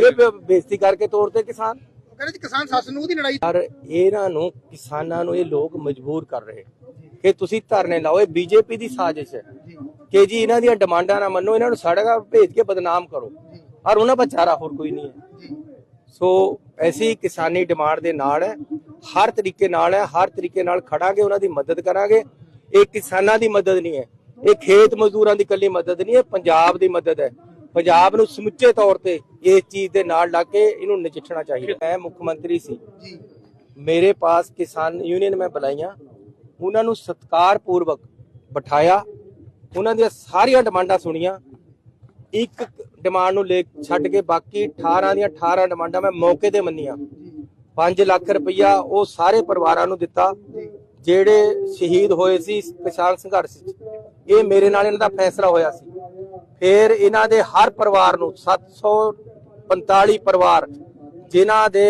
ਬੇ- ਬੇਇੱਜ਼ਤੀ ਕਰਕੇ ਤੋੜਤੇ ਕਿਸਾਨ? ਕਹਿੰਦੇ ਜੀ ਕਿਸਾਨ ਸੱਸ ਨੂੰ ਦੀ ਲੜਾਈ ਪਰ ਇਹਨਾਂ ਨੂੰ ਕਿਸਾਨਾਂ ਨੂੰ ਇਹ ਲੋਕ ਮਜਬੂਰ ਕਰ ਰਹੇ। ਕਿ ਤੁਸੀਂ ਧਰਨੇ ਲਾਓ ਇਹ ਬੀਜੇਪੀ ਦੀ ਸਾਜ਼ਿਸ਼ ਹੈ। ਕਿ ਜੀ ਇਹਨਾਂ ਦੀਆਂ ਡਿਮਾਂਡਾਂ ਨਾ ਮੰਨੋ ਇਹਨਾਂ ਨੂੰ ਸੜਕਾਂ ਭੇਜ ਕੇ ਬਦਨਾਮ ਕਰੋ। ਔਰ ਉਹਨਾਂ ਪਰ ਚਾਰਾ ਹੋਰ ਕੋਈ ਨਹੀਂ ਹੈ। ਸੋ ਐਸੀ ਕਿਸਾਨੀ ਡਿਮਾਂਡ ਦੇ ਨਾਲ ਹੈ। ਹਰ ਤਰੀਕੇ ਨਾਲ ਹੈ ਹਰ ਤਰੀਕੇ ਨਾਲ ਖੜਾਂਗੇ ਉਹਨਾਂ ਦੀ ਮਦਦ ਕਰਾਂਗੇ। ਇਹ ਕਿਸਾਨਾਂ ਦੀ ਮਦਦ ਨਹੀਂ ਹੈ। ਇਹ ਖੇਤ ਮਜ਼ਦੂਰਾਂ ਦੀ ਇਕੱਲੀ ਮਦਦ ਨਹੀਂ ਹੈ ਪੰਜਾਬ ਦੀ ਮਦਦ ਹੈ। ਪੰਜਾਬ ਨੂੰ ਸਮੁੱਚੇ ਤੌਰ ਤੇ ਇਸ ਚੀਜ਼ ਦੇ ਨਾਲ ਲੱਗ ਕੇ ਇਹਨੂੰ ਨਜਿੱਠਣਾ ਚਾਹੀਦਾ। ਮੈਂ ਮੁੱਖ ਮੰਤਰੀ ਸੀ। ਜੀ। ਮੇਰੇ ਪਾਸ ਕਿਸਾਨ ਯੂਨੀਅਨ ਮੈਂ ਬੁਲਾਈਆਂ। ਉਹਨਾਂ ਨੂੰ ਸਤਿਕਾਰਪੂਰਵਕ ਬਿਠਾਇਆ। ਉਹਨਾਂ ਦੀਆਂ ਸਾਰੀਆਂ ਡਿਮਾਂਡਾਂ ਸੁਣੀਆਂ। ਇੱਕ ਡਿਮਾਂਡ ਨੂੰ ਲੈ ਛੱਡ ਕੇ ਬਾਕੀ 18 ਦੀਆਂ 18 ਡਿਮਾਂਡਾਂ ਮੈਂ ਮੌਕੇ ਤੇ ਮੰਨੀਆਂ। 5 ਲੱਖ ਰੁਪਈਆ ਉਹ ਸਾਰੇ ਪਰਿਵਾਰਾਂ ਨੂੰ ਦਿੱਤਾ। ਜਿਹੜੇ ਸ਼ਹੀਦ ਹੋਏ ਸੀ ਕਿਸਾਨ ਸੰਘਰਸ਼ 'ਚ। ਇਹ ਮੇਰੇ ਨਾਲ ਇਹਨਾਂ ਦਾ ਫੈਸਲਾ ਹੋਇਆ ਸੀ। ਫਿਰ ਇਹਨਾਂ ਦੇ ਹਰ ਪਰਿਵਾਰ ਨੂੰ 745 ਪਰਿਵਾਰ ਜਿਨ੍ਹਾਂ ਦੇ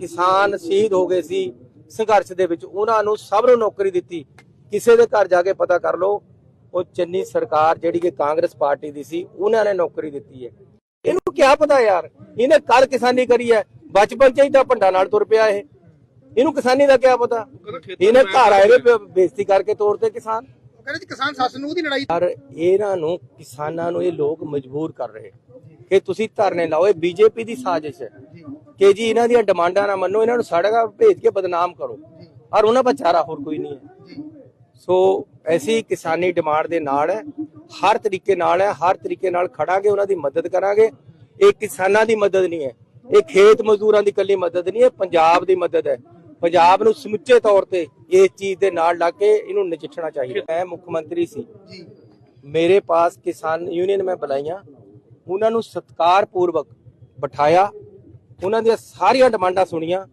ਕਿਸਾਨ ਸ਼ਹੀਦ ਹੋ ਗਏ ਸੀ ਸੰਘਰਸ਼ ਦੇ ਵਿੱਚ ਉਹਨਾਂ ਨੂੰ ਸਭ ਨੂੰ ਨੌਕਰੀ ਦਿੱਤੀ। ਕਿਸੇ ਦੇ ਘਰ ਜਾ ਕੇ ਪਤਾ ਕਰ ਲਓ ਉਹ ਚੰਨੀ ਸਰਕਾਰ ਜਿਹੜੀ ਕਿ ਕਾਂਗਰਸ ਪਾਰਟੀ ਦੀ ਸੀ ਉਹਨਾਂ ਨੇ ਨੌਕਰੀ ਦਿੱਤੀ ਹੈ। ਇਹਨੂੰ ਕੀ ਪਤਾ ਯਾਰ? ਇਹਨੇ ਕੱਲ ਕਿਸਾਨੀ ਕਰੀ ਹੈ ਬਚਪਨ ਚ ਹੀ ਤਾਂ ਭੰਡਾ ਨਾਲ ਤੁਰ ਪਿਆ ਇਹ। ਇਹਨੂੰ ਕਿਸਾਨੀ ਦਾ ਕੀ ਪਤਾ? ਇਹਨੇ ਘਰ ਆਏ ਨੇ ਬੇਇੱਜ਼ਤੀ ਕਰਕੇ ਤੋੜਤੇ ਕਿਸਾਨ। ਕਹਿੰਦੇ ਜੀ ਕਿਸਾਨ ਸੱਸ ਨੂੰ ਦੀ ਲੜਾਈ ਪਰ ਇਹਨਾਂ ਨੂੰ ਕਿਸਾਨਾਂ ਨੂੰ ਇਹ ਲੋਕ ਮਜਬੂਰ ਕਰ ਰਹੇ। ਕਿ ਤੁਸੀਂ ਧਰਨੇ ਲਾਓ ਇਹ ਬੀਜੇਪੀ ਦੀ ਸਾਜ਼ਿਸ਼ ਹੈ। ਕਿ ਜੀ ਇਹਨਾਂ ਦੀਆਂ ਡਿਮਾਂਡਾਂ ਨਾ ਮੰਨੋ ਇਹਨਾਂ ਨੂੰ ਸੜਕਾਂ ਭੇਜ ਕੇ ਬਦਨਾਮ ਕਰੋ। ਔਰ ਉਹਨਾਂ ਪਰ ਚਾਰਾ ਹੋਰ ਕੋਈ ਨਹੀਂ ਹੈ। ਸੋ ਐਸੀ ਕਿਸਾਨੀ ਡਿਮਾਂਡ ਦੇ ਨਾਲ ਹੈ ਹਰ ਤਰੀਕੇ ਨਾਲ ਹੈ ਹਰ ਤਰੀਕੇ ਨਾਲ ਖੜਾਂਗੇ ਉਹਨਾਂ ਦੀ ਮਦਦ ਕਰਾਂਗੇ। ਇਹ ਕਿਸਾਨਾਂ ਦੀ ਮਦਦ ਨਹੀਂ ਹੈ। ਇਹ ਖੇਤ ਮਜ਼ਦੂਰਾਂ ਦੀ ਇਕੱਲੀ ਮਦਦ ਨਹੀਂ ਹੈ ਪੰਜਾਬ ਦੀ ਮਦਦ ਹੈ। ਪੰਜਾਬ ਨੂੰ ਸਮੁੱਚੇ ਤੌਰ ਤੇ ਇਸ ਚੀਜ਼ ਦੇ ਨਾਲ ਲੱਗ ਕੇ ਇਹਨੂੰ ਨਜਿੱਠਣਾ ਚਾਹੀਦਾ। ਮੈਂ ਮੁੱਖ ਮੰਤਰੀ ਸੀ। ਮੇਰੇ ਪਾਸ ਕਿਸਾਨ ਯੂਨੀਅਨ ਮੈਂ ਬੁਲਾਈਆਂ। ਉਹਨਾਂ ਨੂੰ ਸਤਿਕਾਰਪੂਰਵਕ ਬਿਠਾਇਆ। ਉਹਨਾਂ ਦੀਆਂ ਸਾਰੀਆਂ ਡਿਮਾਂਡਾਂ ਸੁਣੀਆਂ।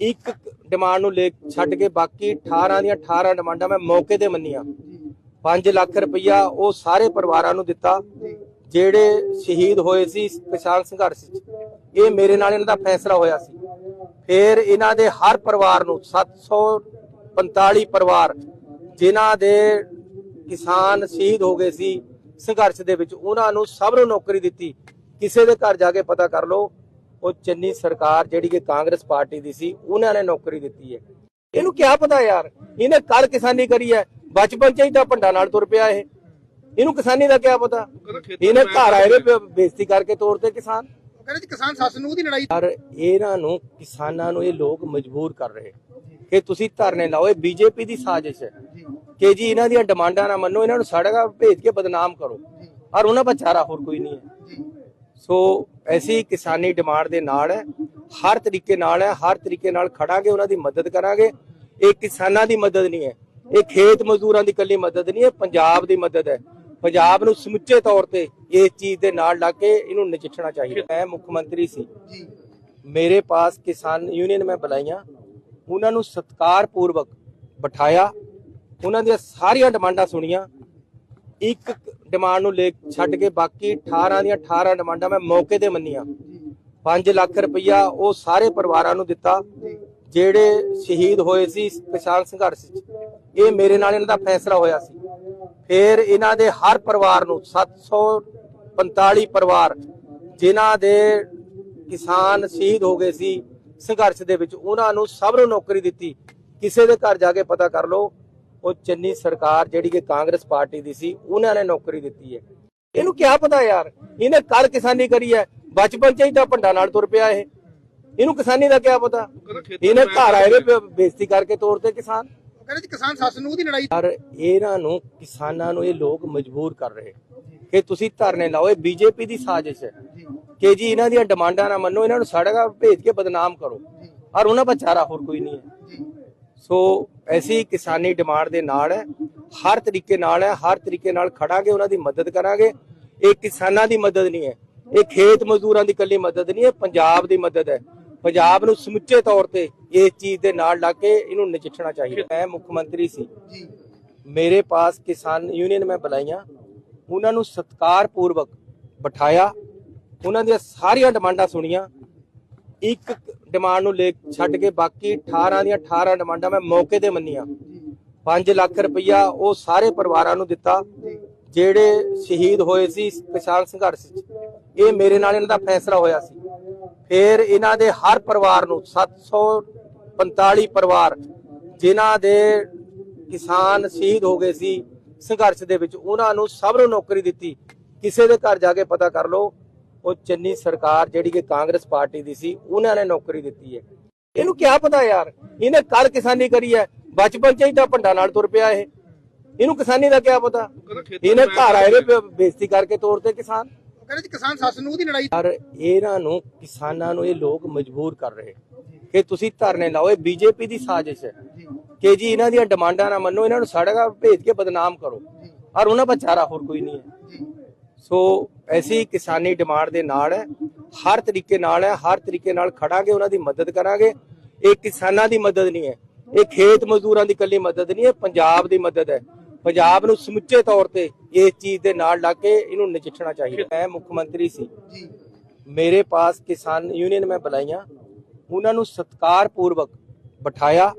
ਇੱਕ ਡਿਮਾਂਡ ਨੂੰ ਲੈ ਛੱਡ ਕੇ ਬਾਕੀ 18 ਦੀਆਂ 18 ਡਿਮਾਂਡਾਂ ਮੈਂ ਮੌਕੇ ਤੇ ਮੰਨੀਆਂ। 5 ਲੱਖ ਰੁਪਈਆ ਉਹ ਸਾਰੇ ਪਰਿਵਾਰਾਂ ਨੂੰ ਦਿੱਤਾ। ਜਿਹੜੇ ਸ਼ਹੀਦ ਹੋਏ ਸੀ ਕਿਸਾਨ ਸੰਘਰਸ਼ 'ਚ। ਇਹ ਮੇਰੇ ਨਾਲ ਇਹਨਾਂ ਦਾ ਫੈਸਲਾ ਹੋਇਆ ਸੀ। ਫਿਰ ਇਹਨਾਂ ਦੇ ਹਰ ਪਰਿਵਾਰ ਨੂੰ 745 ਪਰਿਵਾਰ ਜਿਨ੍ਹਾਂ ਦੇ ਕਿਸਾਨ ਸ਼ਹੀਦ ਹੋ ਗਏ ਸੀ ਸੰਘਰਸ਼ ਦੇ ਵਿੱਚ ਉਹਨਾਂ ਨੂੰ ਸਭ ਨੂੰ ਨੌਕਰੀ ਦਿੱਤੀ। ਕਿਸੇ ਦੇ ਘਰ ਜਾ ਕੇ ਪਤਾ ਕਰ ਲਓ ਉਹ ਚੰਨੀ ਸਰਕਾਰ ਜਿਹੜੀ ਕਿ ਕਾਂਗਰਸ ਪਾਰਟੀ ਦੀ ਸੀ ਉਹਨਾਂ ਨੇ ਨੌਕਰੀ ਦਿੱਤੀ ਹੈ। ਇਹਨੂੰ ਕੀ ਪਤਾ ਯਾਰ? ਇਹਨੇ ਕੱਲ ਕਿਸਾਨੀ ਕਰੀ ਹੈ ਬਚਪਨ ਚ ਹੀ ਤਾਂ ਭੰਡਾ ਨਾਲ ਤੁਰ ਪਿਆ ਇਹ। ਇਹਨੂੰ ਕਿਸਾਨੀ ਦਾ ਕੀ ਪਤਾ? ਇਹਨੇ ਘਰ ਆਏ ਨੇ ਬੇਇੱਜ਼ਤੀ ਕਰਕੇ ਤੋੜਤੇ ਕਿਸਾਨ। ਕਹਿੰਦੇ ਜੀ ਕਿਸਾਨ ਸੱਸ ਨੂੰ ਦੀ ਲੜਾਈ ਪਰ ਇਹਨਾਂ ਨੂੰ ਕਿਸਾਨਾਂ ਨੂੰ ਇਹ ਲੋਕ ਮਜਬੂਰ ਕਰ ਰਹੇ। ਕਿ ਤੁਸੀਂ ਧਰਨੇ ਲਾਓ ਇਹ ਬੀਜੇਪੀ ਦੀ ਸਾਜ਼ਿਸ਼ ਹੈ। ਕਿ ਜੀ ਇਹਨਾਂ ਦੀਆਂ ਡਿਮਾਂਡਾਂ ਨਾ ਮੰਨੋ ਇਹਨਾਂ ਨੂੰ ਸੜਕਾਂ ਭੇਜ ਕੇ ਬਦਨਾਮ ਕਰੋ। ਔਰ ਉਹਨਾਂ ਪਰ ਚਾਰਾ ਹੋਰ ਕੋਈ ਨਹੀਂ ਹੈ। ਸੋ ਐਸੀ ਕਿਸਾਨੀ ਡਿਮਾਂਡ ਦੇ ਨਾਲ ਹੈ। ਹਰ ਤਰੀਕੇ ਨਾਲ ਹੈ ਹਰ ਤਰੀਕੇ ਨਾਲ ਖੜਾਂਗੇ ਉਹਨਾਂ ਦੀ ਮਦਦ ਕਰਾਂਗੇ। ਇਹ ਕਿਸਾਨਾਂ ਦੀ ਮਦਦ ਨਹੀਂ ਹੈ। ਇਹ ਖੇਤ ਮਜ਼ਦੂਰਾਂ ਦੀ ਇਕੱਲੀ ਮਦਦ ਨਹੀਂ ਹੈ ਪੰਜਾਬ ਦੀ ਮਦਦ ਹੈ। ਪੰਜਾਬ ਨੂੰ ਸਮੁੱਚੇ ਤੌਰ ਤੇ ਇਸ ਚੀਜ਼ ਦੇ ਨਾਲ ਲੱਗ ਕੇ ਇਹਨੂੰ ਨਜਿੱਠਣਾ ਚਾਹੀਦਾ। ਮੈਂ ਮੁੱਖ ਮੰਤਰੀ ਸੀ। ਜੀ। ਮੇਰੇ ਪਾਸ ਕਿਸਾਨ ਯੂਨੀਅਨ ਮੈਂ ਬੁਲਾਈਆਂ। ਉਹਨਾਂ ਨੂੰ ਸਤਿਕਾਰਪੂਰਵਕ ਬਿਠਾਇਆ। ਉਹਨਾਂ ਦੀਆਂ ਸਾਰੀਆਂ ਡਿਮਾਂਡਾਂ ਸੁਣੀਆਂ। ਇੱਕ ਡਿਮਾਂਡ ਨੂੰ ਲੈ ਛੱਡ ਕੇ ਬਾਕੀ 18 ਦੀਆਂ 18 ਡਿਮਾਂਡਾਂ ਮੈਂ ਮੌਕੇ ਤੇ ਮੰਨੀਆਂ। 5 ਲੱਖ ਰੁਪਈਆ ਉਹ ਸਾਰੇ ਪਰਿਵਾਰਾਂ ਨੂੰ ਦਿੱਤਾ। ਜਿਹੜੇ ਸ਼ਹੀਦ ਹੋਏ ਸੀ ਕਿਸਾਨ ਸੰਘਰਸ਼ 'ਚ। ਇਹ ਮੇਰੇ ਨਾਲ ਇਹਨਾਂ ਦਾ ਫੈਸਲਾ ਹੋਇਆ ਸੀ। ਫਿਰ ਇਹਨਾਂ ਦੇ ਹਰ ਪਰਿਵਾਰ ਨੂੰ 745 ਪਰਿਵਾਰ ਜਿਨ੍ਹਾਂ ਦੇ ਕਿਸਾਨ ਸ਼ਹੀਦ ਹੋ ਗਏ ਸੀ ਸੰਘਰਸ਼ ਦੇ ਵਿੱਚ ਉਹਨਾਂ ਨੂੰ ਸਭ ਨੂੰ ਨੌਕਰੀ ਦਿੱਤੀ। ਕਿਸੇ ਦੇ ਘਰ ਜਾ ਕੇ ਪਤਾ ਕਰ ਲਓ ਉਹ ਚੰਨੀ ਸਰਕਾਰ ਜਿਹੜੀ ਕਿ ਕਾਂਗਰਸ ਪਾਰਟੀ ਦੀ ਸੀ ਉਹਨਾਂ ਨੇ ਨੌਕਰੀ ਦਿੱਤੀ ਹੈ। ਇਹਨੂੰ ਕੀ ਪਤਾ ਯਾਰ? ਇਹਨੇ ਕੱਲ ਕਿਸਾਨੀ ਕਰੀ ਹੈ ਬਚਪਨ ਚ ਹੀ ਤਾਂ ਭੰਡਾ ਨਾਲ ਤੁਰ ਪਿਆ ਇਹ। ਇਹਨੂੰ ਕਿਸਾਨੀ ਦਾ ਕੀ ਪਤਾ? ਇਹਨੇ ਘਰ ਆਏ ਨੇ ਬੇਇੱਜ਼ਤੀ ਕਰਕੇ ਤੋੜਤੇ ਕਿਸਾਨ। ਕਹਿੰਦੇ ਜੀ ਕਿਸਾਨ ਸੱਸ ਨੂੰ ਦੀ ਲੜਾਈ ਪਰ ਇਹਨਾਂ ਨੂੰ ਕਿਸਾਨਾਂ ਨੂੰ ਇਹ ਲੋਕ ਮਜਬੂਰ ਕਰ ਰਹੇ। ਕਿ ਤੁਸੀਂ ਧਰਨੇ ਲਾਓ ਇਹ ਬੀਜੇਪੀ ਦੀ ਸਾਜ਼ਿਸ਼ ਹੈ। ਕਿ ਜੀ ਇਹਨਾਂ ਦੀਆਂ ਡਿਮਾਂਡਾਂ ਨਾ ਮੰਨੋ ਇਹਨਾਂ ਨੂੰ ਸੜਕਾਂ ਭੇਜ ਕੇ ਬਦਨਾਮ ਕਰੋ। ਔਰ ਉਹਨਾਂ ਹੋਰ ਕੋਈ ਨਹੀਂ ਹੈ। ਸੋ ਐਸੀ ਕਿਸਾਨੀ ਡਿਮਾਂਡ ਦੇ ਨਾਲ ਹੈ ਹਰ ਤਰੀਕੇ ਨਾਲ ਹੈ ਹਰ ਤਰੀਕੇ ਨਾਲ ਖੜਾਂਗੇ ਉਹਨਾਂ ਦੀ ਮਦਦ ਕਰਾਂਗੇ। ਇਹ ਕਿਸਾਨਾਂ ਦੀ ਮਦਦ ਨਹੀਂ ਹੈ। ਇਹ ਖੇਤ ਮਜ਼ਦੂਰਾਂ ਦੀ ਇਕੱਲੀ ਮਦਦ ਨਹੀਂ ਹੈ ਪੰਜਾਬ ਦੀ ਮਦਦ ਹੈ। ਪੰਜਾਬ ਨੂੰ ਸਮੁੱਚੇ ਤੌਰ ਤੇ ਇਸ ਚੀਜ਼ ਦੇ ਨਾਲ ਲੱਗ ਕੇ ਇਹਨੂੰ ਨਜਿੱਠਣਾ ਚਾਹੀਦਾ। ਮੈਂ ਮੁੱਖ ਮੰਤਰੀ ਸੀ। ਜੀ। ਮੇਰੇ ਪਾਸ ਕਿਸਾਨ ਯੂਨੀਅਨ ਮੈਂ ਬੁਲਾਈਆਂ। ਉਹਨਾਂ ਨੂੰ ਸਤਿਕਾਰਪੂਰਵਕ ਬਿਠਾਇਆ। ਉਹਨਾਂ ਦੀਆਂ ਸਾਰੀਆਂ ਡਿਮਾਂਡਾਂ ਸੁਣੀਆਂ। ਇੱਕ ਡਿਮਾਂਡ ਨੂੰ ਲੈ ਛੱਡ ਕੇ ਬਾਕੀ 18 ਦੀਆਂ 18 ਡਿਮਾਂਡਾਂ ਮੈਂ ਮੌਕੇ ਤੇ ਮੰਨੀਆਂ। 5 ਲੱਖ ਰੁਪਈਆ ਉਹ ਸਾਰੇ ਪਰਿਵਾਰਾਂ ਨੂੰ ਦਿੱਤਾ। ਜਿਹੜੇ ਸ਼ਹੀਦ ਹੋਏ ਸੀ ਕਿਸਾਨ ਸੰਘਰਸ਼ 'ਚ। ਇਹ ਮੇਰੇ ਨਾਲ ਇਹਨਾਂ ਦਾ ਫੈਸਲਾ ਹੋਇਆ ਸੀ। ਫਿਰ ਇਹਨਾਂ ਦੇ ਹਰ ਪਰਿਵਾਰ ਨੂੰ 745 ਪਰਿਵਾਰ ਜਿਨ੍ਹਾਂ ਦੇ ਕਿਸਾਨ ਸ਼ਹੀਦ ਹੋ ਗਏ ਸੀ ਸੰਘਰਸ਼ ਦੇ ਵਿੱਚ ਉਹਨਾਂ ਨੂੰ ਸਭ ਨੂੰ ਨੌਕਰੀ ਦਿੱਤੀ। ਕਿਸੇ ਦੇ ਘਰ ਜਾ ਕੇ ਪਤਾ ਕਰ ਲਓ ਉਹ ਚੰਨੀ ਸਰਕਾਰ ਜਿਹੜੀ ਕਿ ਕਾਂਗਰਸ ਪਾਰਟੀ ਦੀ ਸੀ ਉਹਨਾਂ ਨੇ ਨੌਕਰੀ ਦਿੱਤੀ ਹੈ। ਇਹਨੂੰ ਕੀ ਪਤਾ ਯਾਰ? ਇਹਨੇ ਕੱਲ ਕਿਸਾਨੀ ਕਰੀ ਹੈ ਬਚਪਨ ਚ ਹੀ ਤਾਂ ਭੰਡਾ ਨਾਲ ਤੁਰ ਪਿਆ ਇਹ। ਇਹਨੂੰ ਕਿਸਾਨੀ ਦਾ ਕੀ ਪਤਾ? ਇਹਨੇ ਘਰ ਆਏ ਨੇ ਬੇਇੱਜ਼ਤੀ ਕਰਕੇ ਤੋਰਤੇ ਕਿਸਾਨ। ਕਹਿੰਦੇ ਜੀ ਕਿਸਾਨ ਸੱਸ ਨੂੰ ਦੀ ਲੜਾਈ ਪਰ ਇਹਨਾਂ ਨੂੰ ਕਿਸਾਨਾਂ ਨੂੰ ਇਹ ਲੋਕ ਮਜਬੂਰ ਕਰ ਰਹੇ। ਕਿ ਤੁਸੀਂ ਧਰਨੇ ਲਾਓ, ਇਹ ਬੀਜੇਪੀ ਦੀ ਸਾਜ਼ਿਸ਼ ਹੈ। ਕਿ ਜੀ ਇਹਨਾਂ ਦੀਆਂ ਡਿਮਾਂਡਾਂ ਨਾ ਮੰਨੋ, ਇਹਨਾਂ ਨੂੰ ਸੜਕਾਂ ਭੇਜ ਕੇ ਬਦਨਾਮ ਕਰੋ। ਔਰ ਉਹਨਾਂ ਵਿਚਾਰਾ ਹੋਰ ਕੋਈ ਨਹੀਂ ਹੈ। ਸੋ ਐਸੀ ਕਿਸਾਨੀ ਡਿਮਾਂਡ ਦੇ ਨਾਲ ਹੈ। ਹਰ ਤਰੀਕੇ ਨਾਲ ਹੈ, ਹਰ ਤਰੀਕੇ ਨਾਲ ਖੜਾਂਗੇ, ਉਹਨਾਂ ਦੀ ਮਦਦ ਕਰਾਂਗੇ। ਇਹ ਕਿਸਾਨਾਂ ਦੀ ਮਦਦ ਨਹੀਂ ਹੈ। ਇਹ ਖੇਤ ਮਜ਼ਦੂਰਾਂ ਦੀ ਇਕੱਲੀ ਮਦਦ ਨਹੀਂ ਹੈ, ਪੰਜਾਬ ਦੀ ਮਦਦ ਹੈ। ਪੰਜਾਬ ਨੂੰ ਸਮੁੱਚੇ ਤੌਰ ਤੇ ਇਸ ਚੀਜ਼ ਦੇ ਨਾਲ ਲੱਗ ਕੇ ਇਹਨੂੰ ਨਜਿੱਠਣਾ ਚਾਹੀਦਾ। ਮੈਂ ਮੁੱਖ ਮੰਤਰੀ ਸੀ। ਜੀ। ਮੇਰੇ ਪਾਸ ਕਿਸਾਨ ਯੂਨੀਅਨ ਮੈਂ ਬੁਲਾਈਆਂ। ਉਹਨਾਂ ਨੂੰ ਸਤਕਾਰ ਪੂਰਵਕ ਬਿਠਾਇਆ।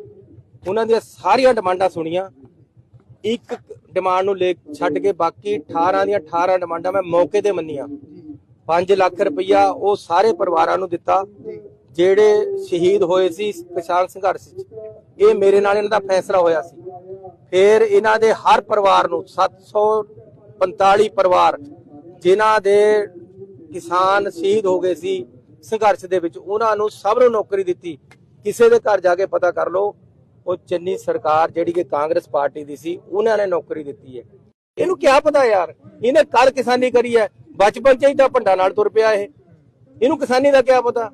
ਉਹਨਾਂ ਦੀਆਂ ਸਾਰੀਆਂ ਡਿਮਾਂਡਾਂ ਸੁਣੀਆਂ। ਇੱਕ ਡਿਮਾਂਡ ਨੂੰ ਲੈ ਛੱਡ ਕੇ ਬਾਕੀ 18 ਦੀਆਂ 18 ਡਿਮਾਂਡਾਂ ਮੈਂ ਮੌਕੇ ਤੇ ਮੰਨੀਆਂ। 5 ਲੱਖ ਰੁਪਈਆ ਉਹ ਸਾਰੇ ਪਰਿਵਾਰਾਂ ਨੂੰ ਦਿੱਤਾ। ਜਿਹੜੇ ਸ਼ਹੀਦ ਹੋਏ ਸੀ ਕਿਸਾਨ ਸੰਘਰਸ਼ 'ਚ। ਇਹ ਮੇਰੇ ਨਾਲ ਇਹਨਾਂ ਦਾ ਫੈਸਲਾ ਹੋਇਆ ਸੀ। ਫਿਰ ਇਹਨਾਂ ਦੇ ਹਰ ਪਰਿਵਾਰ ਨੂੰ 745 ਪਰਿਵਾਰ ਜਿਨ੍ਹਾਂ ਦੇ ਕਿਸਾਨ ਸ਼ਹੀਦ ਹੋ ਗਏ ਸੀ ਸੰਘਰਸ਼ ਦੇ ਵਿੱਚ ਉਹਨਾਂ ਨੂੰ ਸਭ ਨੂੰ ਨੌਕਰੀ ਦਿੱਤੀ। ਕਿਸੇ ਦੇ ਘਰ ਜਾ ਕੇ ਪਤਾ ਕਰ ਲਓ ਉਹ ਚੰਨੀ ਸਰਕਾਰ ਜਿਹੜੀ ਕਿ ਕਾਂਗਰਸ ਪਾਰਟੀ ਦੀ ਸੀ ਉਹਨਾਂ ਨੇ ਨੌਕਰੀ ਦਿੱਤੀ ਹੈ। ਇਹਨੂੰ ਕੀ ਪਤਾ ਯਾਰ? ਇਹਨੇ ਕੱਲ ਕਿਸਾਨੀ ਕਰੀ ਹੈ ਬਚਪਨ ਚ ਹੀ ਤਾਂ ਭੰਡਾ ਨਾਲ ਤੁਰ ਪਿਆ ਇਹ। ਇਹਨੂੰ ਕਿਸਾਨੀ ਦਾ ਕੀ ਪਤਾ?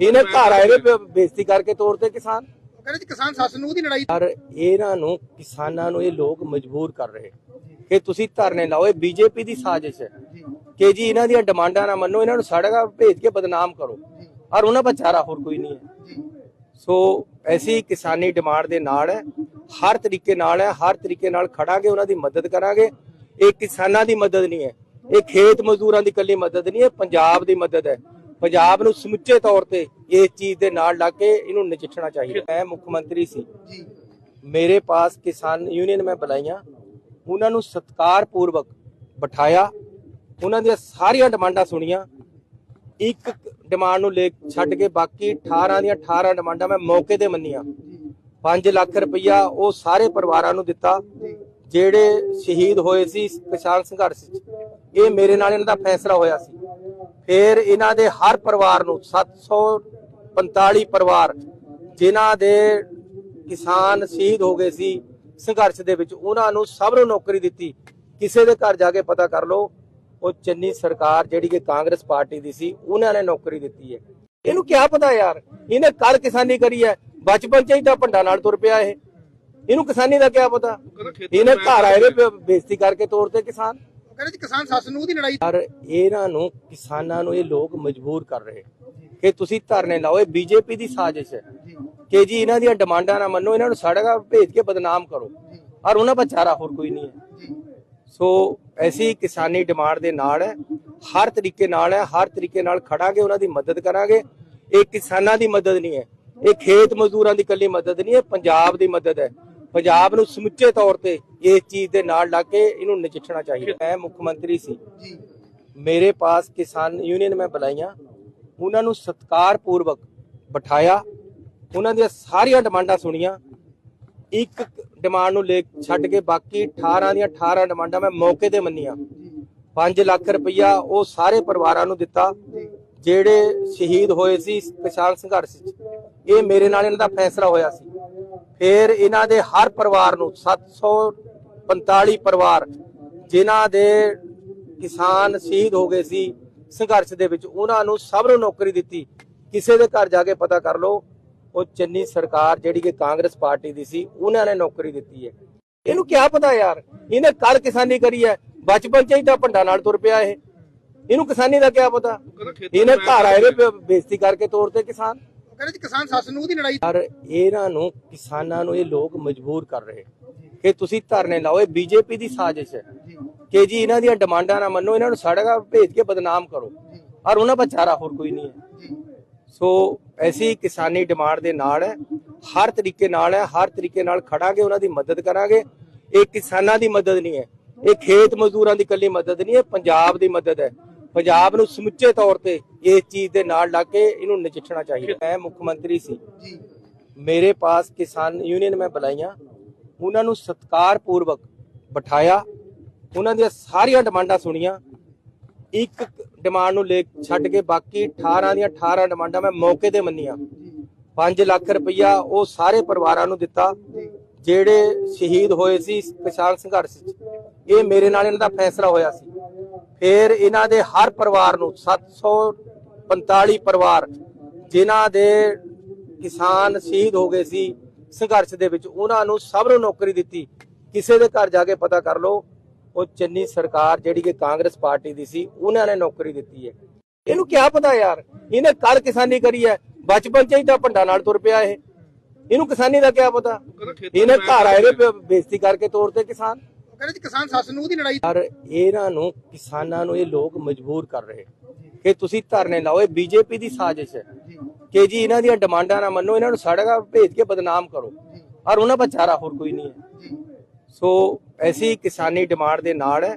ਇਹਨੇ ਘਰ ਆਏ ਬੇ- ਬੇਇੱਜ਼ਤੀ ਕਰਕੇ ਤੋਰਤੇ ਕਿਸਾਨ। ਕਹਿੰਦੇ ਜੀ ਕਿਸਾਨ ਸੱਸ ਨੂੰ ਦੀ ਲੜਾਈ ਪਰ ਇਹਨਾਂ ਨੂੰ ਕਿਸਾਨਾਂ ਨੂੰ ਇਹ ਲੋਕ ਮਜਬੂਰ ਕਰ ਰਹੇ ਕਿ ਤੁਸੀਂ ਧਰਨੇ ਲਾਓ, ਇਹ ਬੀਜੇਪੀ ਦੀ ਸਾਜ਼ਿਸ਼ ਹੈ। ਕਿ ਜੀ ਇਹਨਾਂ ਦੀਆਂ ਡਿਮਾਂਡਾਂ ਨਾ ਮੰਨੋ, ਇਹਨਾਂ ਨੂੰ ਸੜਕਾਂ ਭੇਜ ਕੇ ਬਦਨਾਮ ਕਰੋ। ਔਰ ਉਹਨਾਂ ਵਿਚਾਰਾ ਹੋਰ ਕੋਈ ਨਹੀਂ ਹੈ। ਸੋ ਐਸੀ ਕਿਸਾਨੀ ਡਿਮਾਂਡ ਦੇ ਨਾਲ ਹੈ, ਹਰ ਤਰੀਕੇ ਨਾਲ ਹੈ, ਹਰ ਤਰੀਕੇ ਨਾਲ ਖੜਾਂਗੇ, ਉਹਨਾਂ ਦੀ ਮਦਦ ਕਰਾਂਗੇ। ਇਹ ਕਿਸਾਨਾਂ ਦੀ ਮਦਦ ਨਹੀਂ ਹੈ, ਇਹ ਖੇਤ ਮਜ਼ਦੂਰਾਂ ਦੀ ਇਕੱਲੀ ਮਦਦ ਨਹੀਂ ਹੈ, ਪੰਜਾਬ ਦੀ ਮਦਦ ਹੈ। ਪੰਜਾਬ ਨੂੰ ਸਮੁੱਚੇ ਤੌਰ ਤੇ ਇਸ ਚੀਜ਼ ਦੇ ਨਾਲ ਲੱਗ ਕੇ ਇਹਨੂੰ ਨਜਿੱਠਣਾ ਚਾਹੀਦਾ। ਮੈਂ ਮੁੱਖ ਮੰਤਰੀ ਸੀ। ਜੀ। ਮੇਰੇ ਪਾਸ ਕਿਸਾਨ ਯੂਨੀਅਨ ਮੈਂ ਬੁਲਾਈਆਂ। ਉਹਨਾਂ ਨੂੰ ਸਤਕਾਰ ਪੂਰਵਕ ਬਿਠਾਇਆ। ਉਹਨਾਂ ਦੀਆਂ ਸਾਰੀਆਂ ਡਿਮਾਂਡਾਂ ਸੁਣੀਆਂ। ਇੱਕ ਡਿਮਾਂਡ ਨੂੰ ਲੈ ਛੱਡ ਕੇ ਬਾਕੀ 18 ਦੀਆਂ 18 ਡਿਮਾਂਡਾਂ ਮੈਂ ਮੌਕੇ ਤੇ ਮੰਨੀਆਂ। 5 ਲੱਖ ਰੁਪਈਆ ਉਹ ਸਾਰੇ ਪਰਿਵਾਰਾਂ ਨੂੰ ਦਿੱਤਾ। ਜਿਹੜੇ ਸ਼ਹੀਦ ਹੋਏ ਸੀ ਕਿਸਾਨ ਸੰਘਰਸ਼ 'ਚ। ਇਹ ਮੇਰੇ ਨਾਲ ਇਹਨਾਂ ਦਾ ਫੈਸਲਾ ਹੋਇਆ ਸੀ। ਫਿਰ ਇਹਨਾਂ ਦੇ ਹਰ ਪਰਿਵਾਰ ਨੂੰ 745 ਪਰਿਵਾਰ ਜਿਨ੍ਹਾਂ ਦੇ ਕਿਸਾਨ ਸ਼ਹੀਦ ਹੋ ਗਏ ਸੀ ਸੰਘਰਸ਼ ਦੇ ਵਿੱਚ ਉਹਨਾਂ ਨੂੰ ਸਭ ਨੂੰ ਨੌਕਰੀ ਦਿੱਤੀ। ਕਿਸੇ ਦੇ ਘਰ ਜਾ ਕੇ ਪਤਾ ਕਰ ਲਓ ਉਹ ਚੰਨੀ ਸਰਕਾਰ ਜਿਹੜੀ ਕਿ ਕਾਂਗਰਸ ਪਾਰਟੀ ਦੀ ਸੀ ਉਹਨਾਂ ਨੇ ਨੌਕਰੀ ਦਿੱਤੀ ਹੈ। ਇਹਨੂੰ ਕੀ ਪਤਾ ਯਾਰ? ਇਹਨੇ ਕੱਲ ਕਿਸਾਨੀ ਕਰੀ ਹੈ ਬਚਪਨ ਚ ਹੀ ਤਾਂ ਭੰਡਾ ਨਾਲ ਤੁਰ ਪਿਆ ਇਹ। ਇਹਨੂੰ ਕਿਸਾਨੀ ਦਾ ਕੀ ਪਤਾ? ਇਹਨੇ ਘਰ ਆਏ ਬੇ- ਬੇਇੱਜ਼ਤੀ ਕਰਕੇ ਤੋਰਤੇ ਕਿਸਾਨ। ਕਹਿੰਦੇ ਜੀ ਕਿਸਾਨ ਸੱਸ ਨੂੰ ਦੀ ਲੜਾਈ ਪਰ ਇਹਨਾਂ ਨੂੰ ਕਿਸਾਨਾਂ ਨੂੰ ਇਹ ਲੋਕ ਮਜਬੂਰ ਕਰ ਰਹੇ ਕਿ ਤੁਸੀਂ ਧਰਨੇ ਲਾਓ ਇਹ ਬੀਜੇਪੀ ਦੀ ਸਾਜ਼ਿਸ਼ ਹੈ। ਕਿ ਜੀ ਇਹਨਾਂ ਦੀਆਂ ਡਿਮਾਂਡਾਂ ਨਾ ਮੰਨੋ ਇਹਨਾਂ ਨੂੰ ਸੜਕਾਂ ਭੇਜ ਕੇ ਬਦਨਾਮ ਕਰੋ। ਔਰ ਉਹਨਾਂ ਵਿਚਾਰਾ ਹੋਰ ਕੋਈ ਨਹੀਂ ਹੈ। ਸੋ ਐਸੀ ਕਿਸਾਨੀ ਡਿਮਾਂਡ ਦੇ ਨਾਲ ਹੈ ਹਰ ਤਰੀਕੇ ਨਾਲ ਹੈ ਹਰ ਤਰੀਕੇ ਨਾਲ ਖੜਾਂਗੇ ਉਹਨਾਂ ਦੀ ਮਦਦ ਕਰਾਂਗੇ। ਇਹ ਕਿਸਾਨਾਂ ਦੀ ਮਦਦ ਨਹੀਂ ਹੈ। ਇਹ ਖੇਤ ਮਜ਼ਦੂਰਾਂ ਦੀ ਇਕੱਲੀ ਮਦਦ ਨਹੀਂ ਹੈ ਪੰਜਾਬ ਦੀ ਮਦਦ ਹੈ। ਪੰਜਾਬ ਨੂੰ ਸਮੁੱਚੇ ਤੌਰ ਤੇ ਇਸ ਚੀਜ਼ ਦੇ ਨਾਲ ਲੱਗ ਕੇ ਇਹਨੂੰ ਨਜਿੱਠਣਾ ਚਾਹੀਦਾ। ਮੈਂ ਮੁੱਖ ਮੰਤਰੀ ਸੀ। ਜੀ। ਮੇਰੇ ਪਾਸ ਕਿਸਾਨ ਯੂਨੀਅਨ ਮੈਂ ਬੁਲਾਈਆਂ। ਉਹਨਾਂ ਨੂੰ ਸਤਕਾਰ ਪੂਰਵਕ ਬਿਠਾਇਆ। ਉਹਨਾਂ ਦੀਆਂ ਸਾਰੀਆਂ ਡਿਮਾਂਡਾਂ ਸੁਣੀਆਂ। ਇੱਕ ਡਿਮਾਂਡ ਨੂੰ ਲੈ ਛੱਡ ਕੇ ਬਾਕੀ 18 ਦੀਆਂ 18 ਡਿਮਾਂਡਾਂ ਮੈਂ ਮੌਕੇ ਤੇ ਮੰਨੀਆਂ। 5 ਲੱਖ ਰੁਪਈਆ ਉਹ ਸਾਰੇ ਪਰਿਵਾਰਾਂ ਨੂੰ ਦਿੱਤਾ। ਜਿਹੜੇ ਸ਼ਹੀਦ ਹੋਏ ਸੀ ਕਿਸਾਨ ਸੰਘਰਸ਼ 'ਚ। ਇਹ ਮੇਰੇ ਨਾਲ ਇਹਨਾਂ ਦਾ ਫੈਸਲਾ ਹੋਇਆ ਸੀ। ਫਿਰ ਇਹਨਾਂ ਦੇ ਹਰ ਪਰਿਵਾਰ ਨੂੰ 745 ਪਰਿਵਾਰ ਜਿਨ੍ਹਾਂ ਦੇ ਕਿਸਾਨ ਸ਼ਹੀਦ ਹੋ ਗਏ ਸੀ ਸੰਘਰਸ਼ ਦੇ ਵਿੱਚ ਉਹਨਾਂ ਨੂੰ ਸਭ ਨੂੰ ਨੌਕਰੀ ਦਿੱਤੀ। ਕਿਸੇ ਦੇ ਘਰ ਜਾ ਕੇ ਪਤਾ ਕਰ ਲਓ ਉਹ ਚੰਨੀ ਸਰਕਾਰ ਜਿਹੜੀ ਕਿ ਕਾਂਗਰਸ ਪਾਰਟੀ ਦੀ ਸੀ ਉਹਨਾਂ ਨੇ ਨੌਕਰੀ ਦਿੱਤੀ ਹੈ। ਇਹਨੂੰ ਕੀ ਪਤਾ ਯਾਰ? ਇਹਨੇ ਕੱਲ ਕਿਸਾਨੀ ਕਰੀ ਹੈ ਬਚਪਨ ਚ ਹੀ ਤਾਂ ਭੰਡਾ ਨਾਲ ਤੁਰ ਪਿਆ ਇਹ। ਇਹਨੂੰ ਕਿਸਾਨੀ ਦਾ ਕੀ ਪਤਾ? ਇਹਨੇ ਘਰ ਆਏ ਬੇ- ਬੇਇੱਜ਼ਤੀ ਕਰਕੇ ਤੋਰਤੇ ਕਿਸਾਨ। ਕਹਿੰਦੇ ਜੀ ਕਿਸਾਨ ਸੱਸ ਨੂੰ ਦੀ ਲੜਾਈ ਪਰ ਇਹਨਾਂ ਨੂੰ ਕਿਸਾਨਾਂ ਨੂੰ ਇਹ ਲੋਕ ਮਜਬੂਰ ਕਰ ਰਹੇ ਕਿ ਤੁਸੀਂ ਧਰਨੇ ਲਾਓ ਇਹ ਬੀਜੇਪੀ ਦੀ ਸਾਜ਼ਿਸ਼ ਹੈ। ਕਿ ਜੀ ਇਹਨਾਂ ਦੀਆਂ ਡਿਮਾਂਡਾਂ ਨਾ ਮੰਨੋ ਇਹਨਾਂ ਨੂੰ ਸੜਕਾਂ ਭੇਜ ਕੇ ਬਦਨਾਮ ਕਰੋ। ਔਰ ਉਹਨਾਂ ਵਿਚਾਰਾ ਹੋਰ ਕੋਈ ਨਹੀਂ ਹੈ। ਸੋ ਐਸੀ ਕਿਸਾਨੀ ਡਿਮਾਂਡ ਦੇ ਨਾਲ ਹੈ ਹਰ ਤਰੀਕੇ ਨਾਲ ਹੈ ਹਰ ਤਰੀਕੇ ਨਾਲ ਖੜਾਂਗੇ ਉਹਨਾਂ ਦੀ ਮਦਦ ਕਰਾਂਗੇ। ਇਹ ਕਿਸਾਨਾਂ ਦੀ ਮਦਦ ਨਹੀਂ ਹੈ। ਇਹ ਖੇਤ ਮਜ਼ਦੂਰਾਂ ਦੀ ਇਕੱਲੀ ਮਦਦ ਨਹੀਂ ਹੈ ਪੰਜਾਬ ਦੀ ਮਦਦ ਹੈ। ਪੰਜਾਬ ਨੂੰ ਸਮੁੱਚੇ ਤੌਰ ਤੇ ਇਸ ਚੀਜ਼ ਦੇ ਨਾਲ ਲੱਗ ਕੇ ਇਹਨੂੰ ਨਜਿੱਠਣਾ ਚਾਹੀਦਾ। ਮੈਂ ਮੁੱਖ ਮੰਤਰੀ ਸੀ। ਜੀ। ਮੇਰੇ ਪਾਸ ਕਿਸਾਨ ਯੂਨੀਅਨ ਮੈਂ ਬੁਲਾਈਆਂ। ਉਹਨਾਂ ਨੂੰ ਸਤਕਾਰ ਪੂਰਵਕ ਬਿਠਾਇਆ। ਉਹਨਾਂ ਦੀਆਂ ਸਾਰੀਆਂ ਡਿਮਾਂਡਾਂ ਸੁਣੀਆਂ। ਇੱਕ ਡਿਮਾਂਡ ਨੂੰ ਲੈ ਛੱਡ ਕੇ ਬਾਕੀ 18 ਦੀਆਂ 18 ਡਿਮਾਂਡਾਂ ਮੈਂ ਮੌਕੇ ਤੇ ਮੰਨੀਆਂ। 5 ਲੱਖ ਰੁਪਈਆ ਉਹ ਸਾਰੇ ਪਰਿਵਾਰਾਂ ਨੂੰ ਦਿੱਤਾ। ਜਿਹੜੇ ਸ਼ਹੀਦ ਹੋਏ ਸੀ ਕਿਸਾਨ ਸੰਘਰਸ਼ 'ਚ। ਇਹ ਮੇਰੇ ਨਾਲ ਇਹਨਾਂ ਦਾ ਫੈਸਲਾ ਹੋਇਆ ਸੀ। ਫਿਰ ਇਹਨਾਂ ਦੇ ਹਰ ਪਰਿਵਾਰ ਨੂੰ 745 ਪਰਿਵਾਰ ਜਿਨ੍ਹਾਂ ਦੇ ਕਿਸਾਨ ਸ਼ਹੀਦ ਹੋ ਗਏ ਸੀ ਸੰਘਰਸ਼ ਦੇ ਵਿੱਚ ਉਹਨਾਂ ਨੂੰ ਸਭ ਨੂੰ ਨੌਕਰੀ ਦਿੱਤੀ। ਕਿਸੇ ਦੇ ਘਰ ਜਾ ਕੇ ਪਤਾ ਕਰ ਲਓ ਉਹ ਚੰਨੀ ਸਰਕਾਰ ਜਿਹੜੀ ਕਿ ਕਾਂਗਰਸ ਪਾਰਟੀ ਦੀ ਸੀ ਉਹਨਾਂ ਨੇ ਨੌਕਰੀ ਦਿੱਤੀ ਹੈ। ਇਹਨੂੰ ਕੀ ਪਤਾ ਯਾਰ? ਇਹਨੇ ਕੱਲ ਕਿਸਾਨੀ ਕਰੀ ਹੈ ਬਚਪਨ ਚ ਹੀ ਤਾਂ ਭੰਡਾ ਨਾਲ ਤੁਰ ਪਿਆ ਇਹ। ਇਹਨੂੰ ਕਿਸਾਨੀ ਦਾ ਕੀ ਪਤਾ? ਇਹਨੇ ਘਰ ਆਏ ਬ- ਬੇਇੱਜ਼ਤੀ ਕਰਕੇ ਤੋੜਦੇ ਕਿਸਾਨ। ਕਹਿੰਦੇ ਜੀ ਕਿਸਾਨ ਸੱਸ ਨੂੰ ਦੀ ਲੜਾਈ ਪਰ ਇਹਨਾਂ ਨੂੰ ਕਿਸਾਨਾਂ ਨੂੰ ਇਹ ਲੋਕ ਮਜਬੂਰ ਕਰ ਰਹੇ ਕਿ ਤੁਸੀਂ ਧਰਨੇ ਲਾਓ ਇਹ ਬੀਜੇਪੀ ਦੀ ਸਾਜ਼ਿਸ਼ ਹੈ ਕਿ ਜੀ ਇਹਨਾਂ ਦੀਆਂ ਡਿਮਾਂਡਾਂ ਨਾ ਮੰਨੋ ਇਹਨਾਂ ਨੂੰ ਸੜਕਾਂ ਭੇਜ ਕੇ ਬਦਨਾਮ ਕਰੋ। ਔਰ ਉਹਨਾਂ ਦਾ ਚਾਰਾ ਹੋਰ ਕੋਈ ਨਹੀਂ ਹੈ। ਸੋ ਐਸੀ ਕਿਸਾਨੀ ਡਿਮਾਂਡ ਦੇ ਨਾਲ ਹੈ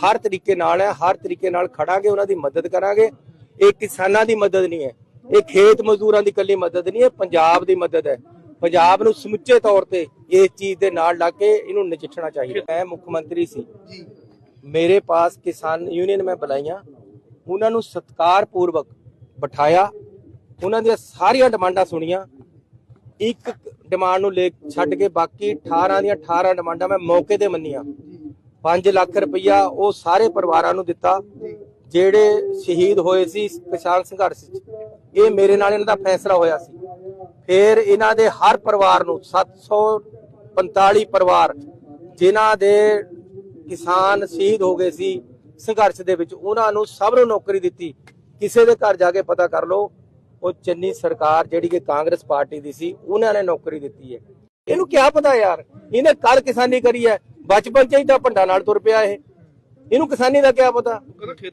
ਹਰ ਤਰੀਕੇ ਨਾਲ ਹੈ ਹਰ ਤਰੀਕੇ ਨਾਲ ਖੜਾਂਗੇ ਉਹਨਾਂ ਦੀ ਮਦਦ ਕਰਾਂਗੇ। ਇਹ ਕਿਸਾਨਾਂ ਦੀ ਮਦਦ ਨਹੀਂ ਹੈ ਇਹ ਖੇਤ ਮਜ਼ਦੂਰਾਂ ਦੀ ਇਕੱਲੀ ਮਦਦ ਨਹੀਂ ਹੈ ਪੰਜਾਬ ਦੀ ਮਦਦ ਹੈ। ਪੰਜਾਬ ਨੂੰ ਸਮੁੱਚੇ ਤੌਰ ਤੇ ਇਸ ਚੀਜ਼ ਦੇ ਨਾਲ ਲੱਗ ਕੇ ਇਹਨੂੰ ਨਜਿੱਠਣਾ ਚਾਹੀਦਾ। ਮੈਂ ਮੁੱਖ ਮੰਤਰੀ ਸੀ। ਜੀ। ਮੇਰੇ ਪਾਸ ਕਿਸਾਨ ਯੂਨੀਅਨ ਮੈਂ ਬੁਲਾਈਆਂ। ਉਹਨਾਂ ਨੂੰ ਸਤਕਾਰ ਪੂਰਵਕ ਬਿਠਾਇਆ। ਉਹਨਾਂ ਦੀਆਂ ਸਾਰੀਆਂ ਡਿਮਾਂਡਾਂ ਸੁਣੀਆਂ। ਇੱਕ ਡਿਮਾਂਡ ਨੂੰ ਲੈ ਛੱਡ ਕੇ ਬਾਕੀ 18 ਦੀਆਂ 18 ਡਿਮਾਂਡਾਂ ਮੈਂ ਮੌਕੇ ਤੇ ਮੰਨੀਆਂ। 5 ਲੱਖ ਰੁਪਈਆ ਉਹ ਸਾਰੇ ਪਰਿਵਾਰਾਂ ਨੂੰ ਦਿੱਤਾ। ਜਿਹੜੇ ਸ਼ਹੀਦ ਹੋਏ ਸੀ ਕਿਸਾਨ ਸੰਘਰਸ਼ 'ਚ। ਇਹ ਮੇਰੇ ਨਾਲ ਇਹਨਾਂ ਦਾ ਫੈਸਲਾ ਹੋਇਆ ਸੀ। ਫਿਰ ਇਹਨਾਂ ਦੇ ਹਰ ਪਰਿਵਾਰ ਨੂੰ 745 ਪਰਿਵਾਰ ਜਿਨ੍ਹਾਂ ਦੇ ਕਿਸਾਨ ਸ਼ਹੀਦ ਹੋ ਗਏ ਸੀ ਸੰਘਰਸ਼ ਦੇ ਵਿੱਚ ਉਹਨਾਂ ਨੂੰ ਸਭ ਨੂੰ ਨੌਕਰੀ ਦਿੱਤੀ। ਕਿਸੇ ਦੇ ਘਰ ਜਾ ਕੇ ਪਤਾ ਕਰ ਲਓ ਉਹ ਚੰਨੀ ਸਰਕਾਰ ਜਿਹੜੀ ਕਿ ਕਾਂਗਰਸ ਪਾਰਟੀ ਦੀ ਸੀ ਉਹਨਾਂ ਨੇ ਨੌਕਰੀ ਦਿੱਤੀ ਹੈ। ਇਹਨੂੰ ਕੀ ਪਤਾ ਯਾਰ? ਇਹਨੇ ਕੱਲ ਕਿਸਾਨੀ ਕਰੀ ਹੈ ਬਚਪਨ ਚ ਹੀ ਤਾਂ ਭੰਡਾ ਨਾਲ ਤੁਰ ਪਿਆ ਇਹ। ਇਹਨੂੰ ਕਿਸਾਨੀ ਦਾ ਕੀ ਪਤਾ?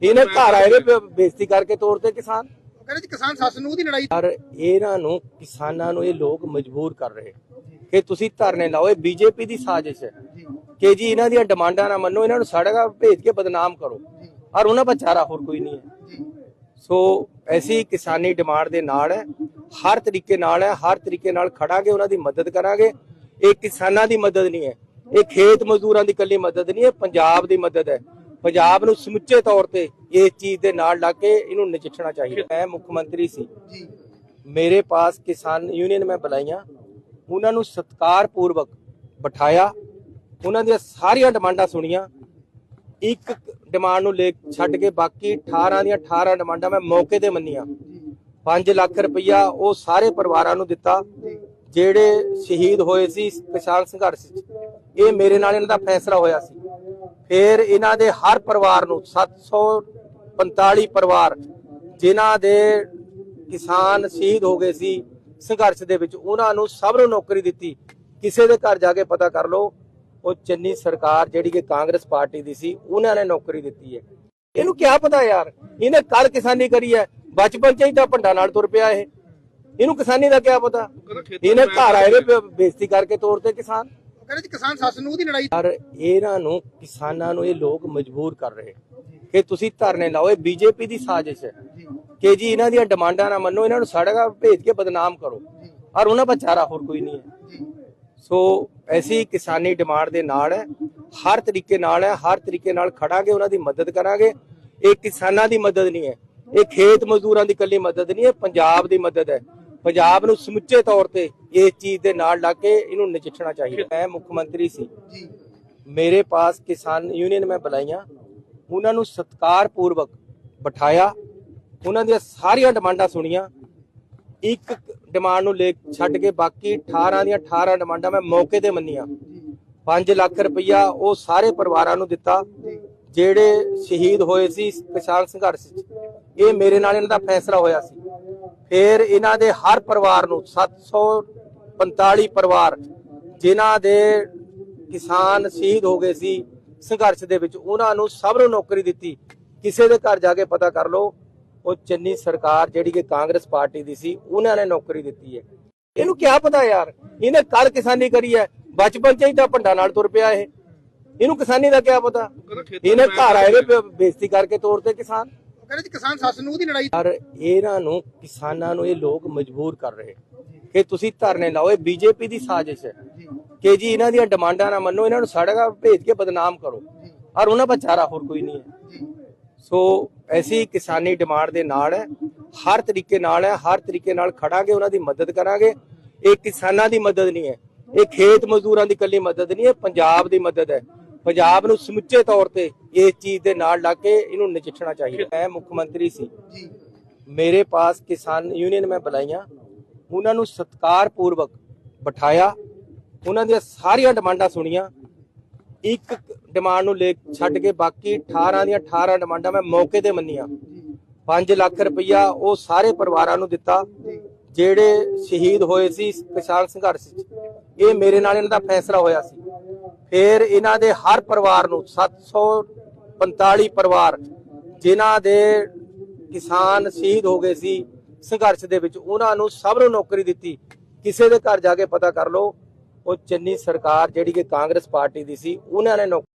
ਇਹਨੇ ਘਰ ਆਏ ਬ- ਬੇਇੱਜ਼ਤੀ ਕਰਕੇ ਤੋੜਦੇ ਕਿਸਾਨ। ਕਹਿੰਦੇ ਜੀ ਕਿਸਾਨ ਸੱਸ ਨੂੰ ਦੀ ਲੜਾਈ ਪਰ ਇਹਨਾਂ ਨੂੰ ਕਿਸਾਨਾਂ ਨੂੰ ਇਹ ਲੋਕ ਮਜਬੂਰ ਕਰ ਰਹੇ। ਕਿ ਤੁਸੀਂ ਧਰਨੇ ਲਾਓ ਇਹ ਬੀਜੇਪੀ ਦੀ ਸਾਜ਼ਿਸ਼ ਹੈ। ਕਿ ਜੀ ਇਹਨਾਂ ਦੀਆਂ ਡਿਮਾਂਡਾਂ ਨਾ ਮੰਨੋ ਇਹਨਾਂ ਨੂੰ ਸੜਕਾਂ ਭੇਜ ਕੇ ਬਦਨਾਮ ਕਰੋ। ਔਰ ਉਹਨਾਂ ਦਾ ਚਾਰਾ ਹੋਰ ਕੋਈ ਨਹੀਂ ਹੈ। ਸੋ ਐਸੀ ਕਿਸਾਨੀ ਡਿਮਾਂਡ ਦੇ ਨਾਲ ਹੈ। ਹਰ ਤਰੀਕੇ ਨਾਲ ਹੈ ਹਰ ਤਰੀਕੇ ਨਾਲ ਖੜਾਂਗੇ ਉਹਨਾਂ ਦੀ ਮਦਦ ਕਰਾਂਗੇ। ਇਹ ਕਿਸਾਨਾਂ ਦੀ ਮਦਦ ਨਹੀਂ ਹੈ। ਇਹ ਖੇਤ ਮਜ਼ਦੂਰਾਂ ਦੀ ਇਕੱਲੀ ਮਦਦ ਨਹੀਂ ਹੈ ਪੰਜਾਬ ਦੀ ਮਦਦ ਹੈ। ਪੰਜਾਬ ਨੂੰ ਸਮੁੱਚੇ ਤੌਰ ਤੇ ਇਸ ਚੀਜ਼ ਦੇ ਨਾਲ ਲੱਗ ਕੇ ਇਹਨੂੰ ਨਜਿੱਠਣਾ ਚਾਹੀਦਾ। ਮੈਂ ਮੁੱਖ ਮੰਤਰੀ ਸੀ। ਜੀ। ਮੇਰੇ ਪਾਸ ਕਿਸਾਨ ਯੂਨੀਅਨ ਮੈਂ ਬੁਲਾਈਆਂ। ਉਹਨਾਂ ਨੂੰ ਸਤਕਾਰ ਪੂਰਵਕ ਬਿਠਾਇਆ। ਉਹਨਾਂ ਦੀਆਂ ਸਾਰੀਆਂ ਡਿਮਾਂਡਾਂ ਸੁਣੀਆਂ। ਇੱਕ ਡਿਮਾਂਡ ਨੂੰ ਲੈ ਛੱਡ ਕੇ ਬਾਕੀ 18 ਦੀਆਂ 18 ਡਿਮਾਂਡਾਂ ਮੈਂ ਮੌਕੇ ਤੇ ਮੰਨੀਆਂ। 5 ਲੱਖ ਰੁਪਈਆ ਉਹ ਸਾਰੇ ਪਰਿਵਾਰਾਂ ਨੂੰ ਦਿੱਤਾ। ਜਿਹੜੇ ਸ਼ਹੀਦ ਹੋਏ ਸੀ ਕਿਸਾਨ ਸੰਘਰਸ਼ 'ਚ। ਇਹ ਮੇਰੇ ਨਾਲ ਇਹਨਾਂ ਦਾ ਫੈਸਲਾ ਹੋਇਆ ਸੀ। ਫਿਰ ਇਹਨਾਂ ਦੇ ਹਰ ਪਰਿਵਾਰ ਨੂੰ 745 ਪਰਿਵਾਰ ਜਿਨ੍ਹਾਂ ਦੇ ਕਿਸਾਨ ਸ਼ਹੀਦ ਹੋ ਗਏ ਸੀ ਸੰਘਰਸ਼ ਦੇ ਵਿੱਚ ਉਹਨਾਂ ਨੂੰ ਸਭ ਨੂੰ ਨੌਕਰੀ ਦਿੱਤੀ। ਕਿਸੇ ਦੇ ਘਰ ਜਾ ਕੇ ਪਤਾ ਕਰ ਲਓ ਉਹ ਚੰਨੀ ਸਰਕਾਰ ਜਿਹੜੀ ਕਿ ਕਾਂਗਰਸ ਪਾਰਟੀ ਦੀ ਸੀ ਉਹਨਾਂ ਨੇ ਨੌਕਰੀ ਦਿੱਤੀ ਹੈ। ਇਹਨੂੰ ਕੀ ਪਤਾ ਯਾਰ? ਇਹਨੇ ਕੱਲ ਕਿਸਾਨੀ ਕਰੀ ਹੈ ਬਚਪਨ ਚ ਹੀ ਤਾਂ ਭੰਡਾ ਨਾਲ ਤੁਰ ਪਿਆ ਇਹ। ਇਹਨੂੰ ਕਿਸਾਨੀ ਦਾ ਕੀ ਪਤਾ? ਇਹਨੇ ਘਰ ਆਏ ਵੇ ਬੇਇੱਜ਼ਤੀ ਕਰਕੇ ਤੋੜਦੇ ਕਿਸਾਨ। ਕਹਿੰਦੇ ਜੀ ਕਿਸਾਨ ਸੱਸ ਨੂੰ ਦੀ ਲੜਾਈ ਪਰ ਇਹਨਾਂ ਨੂੰ ਕਿਸਾਨਾਂ ਨੂੰ ਇਹ ਲੋਕ ਮਜਬੂਰ ਕਰ ਰਹੇ ਕਿ ਤੁਸੀਂ ਧਰਨੇ ਲਾਓ, ਇਹ ਬੀਜੇਪੀ ਦੀ ਸਾਜ਼ਿਸ਼ ਹੈ। ਕਿ ਜੀ ਇਹਨਾਂ ਦੀਆਂ ਡਿਮਾਂਡਾਂ ਨਾ ਮੰਨੋ, ਇਹਨਾਂ ਨੂੰ ਸੜਕਾਂ ਭੇਜ ਕੇ ਬਦਨਾਮ ਕਰੋ। ਔਰ ਉਹਨਾਂ ਦਾ ਚਾਰਾ ਹੋਰ ਕੋਈ ਨਹੀਂ ਹੈ। ਸੋ ਐਸੀ ਕਿਸਾਨੀ ਡਿਮਾਂਡ ਦੇ ਨਾਲ ਹੈ, ਹਰ ਤਰੀਕੇ ਨਾਲ ਹੈ, ਹਰ ਤਰੀਕੇ ਨਾਲ ਖੜਾਂਗੇ, ਉਹਨਾਂ ਦੀ ਮਦਦ ਕਰਾਂਗੇ। ਇਹ ਕਿਸਾਨਾਂ ਦੀ ਮਦਦ ਨਹੀਂ ਹੈ। ਇਹ ਖੇਤ ਮਜ਼ਦੂਰਾਂ ਦੀ ਇਕੱਲੀ ਮਦਦ ਨਹੀਂ ਹੈ, ਪੰਜਾਬ ਦੀ ਮਦਦ ਹੈ। ਪੰਜਾਬ ਨੂੰ ਸਮੁੱਚੇ ਤੌਰ ਤੇ ਇਸ ਚੀਜ਼ ਦੇ ਨਾਲ ਲੱਗ ਕੇ ਇਹਨੂੰ ਨਜਿੱਠਣਾ ਚਾਹੀਦਾ। ਮੈਂ ਮੁੱਖ ਮੰਤਰੀ ਸੀ। ਜੀ। ਮੇਰੇ ਪਾਸ ਕਿਸਾਨ ਯੂਨੀਅਨ ਮੈਂ ਬੁਲਾਈਆਂ। ਉਹਨਾਂ ਨੂੰ ਸਤਕਾਰ ਪੂਰਵਕ ਬਿਠਾਇਆ। ਉਹਨਾਂ ਦੀਆਂ ਸਾਰੀਆਂ ਡਿਮਾਂਡਾਂ ਸੁਣੀਆਂ। ਇੱਕ ਡਿਮਾਂਡ ਨੂੰ ਲੈ ਛੱਡ ਕੇ ਬਾਕੀ 18 ਦੀਆਂ 18 ਡਿਮਾਂਡਾਂ ਮੈਂ ਮੌਕੇ ਤੇ ਮੰਨੀਆਂ। 5 ਲੱਖ ਰੁਪਈਆ ਉਹ ਸਾਰੇ ਪਰਿਵਾਰਾਂ ਨੂੰ ਦਿੱਤਾ। ਜਿਹੜੇ ਸ਼ਹੀਦ ਹੋਏ ਸੀ ਕਿਸਾਨ ਸੰਘਰਸ਼ 'ਚ। ਇਹ ਮੇਰੇ ਨਾਲ ਇਹਨਾਂ ਦਾ ਫੈਸਲਾ ਹੋਇਆ ਸੀ। ਫਿਰ ਇਹਨਾਂ ਦੇ ਹਰ ਪਰਿਵਾਰ ਨੂੰ 745 ਪਰਿਵਾਰ ਜਿਨ੍ਹਾਂ ਦੇ ਕਿਸਾਨ ਸ਼ਹੀਦ ਹੋ ਗਏ ਸੀ ਸੰਘਰਸ਼ ਦੇ ਵਿੱਚ ਉਹਨਾਂ ਨੂੰ ਸਭ ਨੂੰ ਨੌਕਰੀ ਦਿੱਤੀ। ਕਿਸੇ ਦੇ ਘਰ ਜਾ ਕੇ ਪਤਾ ਕਰ ਲਓ ਉਹ ਚੰਨੀ ਸਰਕਾਰ ਜਿਹੜੀ ਕਿ ਕਾਂਗਰਸ ਪਾਰਟੀ ਦੀ ਸੀ ਉਹਨਾਂ ਨੇ ਨੌਕਰੀ ਦਿੱਤੀ ਹੈ। ਇਹਨੂੰ ਕੀ ਪਤਾ ਯਾਰ? ਇਹਨੇ ਕੱਲ ਕਿਸਾਨੀ ਕਰੀ ਹੈ ਬਚਪਨ ਚ ਹੀ ਤਾਂ ਭੰਡਾ ਨਾਲ ਤੁਰ ਪਿਆ ਇਹ। ਇਹਨੂੰ ਕਿਸਾਨੀ ਦਾ ਕੀ ਪਤਾ? ਇਹਨੇ ਘਰ ਆਏ ਵੇ ਬੇਇੱਜ਼ਤੀ ਕਰਕੇ ਤੋੜਦੇ ਕਿਸਾਨ। ਉਹ ਉਹ ਕਹਿੰਦੇ ਜੀ ਕਿਸਾਨ ਸ਼ਾਸਨ ਨੂੰ ਉਹਦੀ ਲੜਾਈ ਪਰ ਇਹਨਾਂ ਨੂੰ ਕਿਸਾਨਾਂ ਨੂੰ ਇਹ ਲੋਕ ਮਜਬੂਰ ਕਰ ਰਹੇ ਕਿ ਤੁਸੀਂ ਧਰਨੇ ਲਾਓ, ਇਹ ਬੀਜੇਪੀ ਦੀ ਸਾਜ਼ਿਸ਼ ਹੈ। ਕਿ ਜੀ ਇਹਨਾਂ ਦੀਆਂ ਡਿਮਾਂਡਾਂ ਨਾ ਮੰਨੋ, ਇਹਨਾਂ ਨੂੰ ਸੜਕਾਂ ਭੇਜ ਕੇ ਬਦਨਾਮ ਕਰੋ। ਔਰ ਉਹਨਾਂ ਵਿਚਾਰਾ ਹੋਰ ਕੋਈ ਨਹੀਂ ਹੈ। ਸੋ ਐਸੀ ਕਿਸਾਨੀ ਡਿਮਾਂਡ ਦੇ ਨਾਲ ਹੈ, ਹਰ ਤਰੀਕੇ ਨਾਲ ਹੈ, ਹਰ ਤਰੀਕੇ ਨਾਲ ਖੜਾਂਗੇ, ਉਹਨਾਂ ਦੀ ਮਦਦ ਕਰਾਂਗੇ। ਇਹ ਕਿਸਾਨਾਂ ਦੀ ਮਦਦ ਨਹੀਂ ਹੈ, ਇਹ ਖੇਤ ਮਜ਼ਦੂਰਾਂ ਦੀ ਕੱਲੀ ਮਦਦ ਨਹੀਂ ਹੈ ਪੰਜਾਬ ਦੀ ਮਦਦ ਹੈ। ਪੰਜਾਬ ਨੂੰ ਸਮੁੱਚੇ ਤੌਰ ਤੇ ਇਸ ਚੀਜ਼ ਦੇ ਨਾਲ ਲੱਗ ਕੇ ਇਹਨੂੰ ਨਜਿੱਠਣਾ ਚਾਹੀਦਾ। ਮੈਂ ਮੁੱਖ ਮੰਤਰੀ ਸੀ। ਜੀ। ਮੇਰੇ ਪਾਸ ਕਿਸਾਨ ਯੂਨੀਅਨ ਮੈਂ ਬੁਲਾਈਆਂ। ਉਹਨਾਂ ਨੂੰ ਸਤਕਾਰ ਪੂਰਵਕ ਬਿਠਾਇਆ। ਉਹਨਾਂ ਦੀਆਂ ਸਾਰੀਆਂ ਡਿਮਾਂਡਾਂ ਸੁਣੀਆਂ। ਇੱਕ ਡਿਮਾਂਡ ਨੂੰ ਲੈ ਛੱਡ ਕੇ ਬਾਕੀ 18 ਦੀਆਂ 18 ਡਿਮਾਂਡਾਂ ਮੈਂ ਮੌਕੇ ਤੇ ਮੰਨੀਆਂ। 5 ਲੱਖ ਰੁਪਈਆ ਉਹ ਸਾਰੇ ਪਰਿਵਾਰਾਂ ਨੂੰ ਦਿੱਤਾ। ਜਿਹੜੇ ਸ਼ਹੀਦ ਹੋਏ ਸੀ ਕਿਸਾਨ ਸੰਘਰਸ਼ 'ਚ। ਇਹ ਮੇਰੇ ਨਾਲ ਇਹਨਾਂ ਦਾ ਫੈਸਲਾ ਹੋਇਆ ਸੀ। ਫਿਰ ਇਹਨਾਂ ਦੇ ਹਰ ਪਰਿਵਾਰ ਨੂੰ 745 ਪਰਿਵਾਰ, ਜਿਨ੍ਹਾਂ ਦੇ ਕਿਸਾਨ ਸ਼ਹੀਦ ਹੋ ਗਏ ਸੀ ਸੰਘਰਸ਼ ਦੇ ਵਿੱਚ, ਉਹਨਾਂ ਨੂੰ ਸਭ ਨੂੰ ਨੌਕਰੀ ਦਿੱਤੀ। ਕਿਸੇ ਦੇ ਘਰ ਜਾ ਕੇ ਪਤਾ ਕਰ ਲਓ, ਉਹ ਚੰਨੀ ਸਰਕਾਰ ਜਿਹੜੀ ਕਿ ਕਾਂਗਰਸ ਪਾਰਟੀ ਦੀ ਸੀ, ਉਹਨਾਂ ਨੇ ਨੌਕਰੀ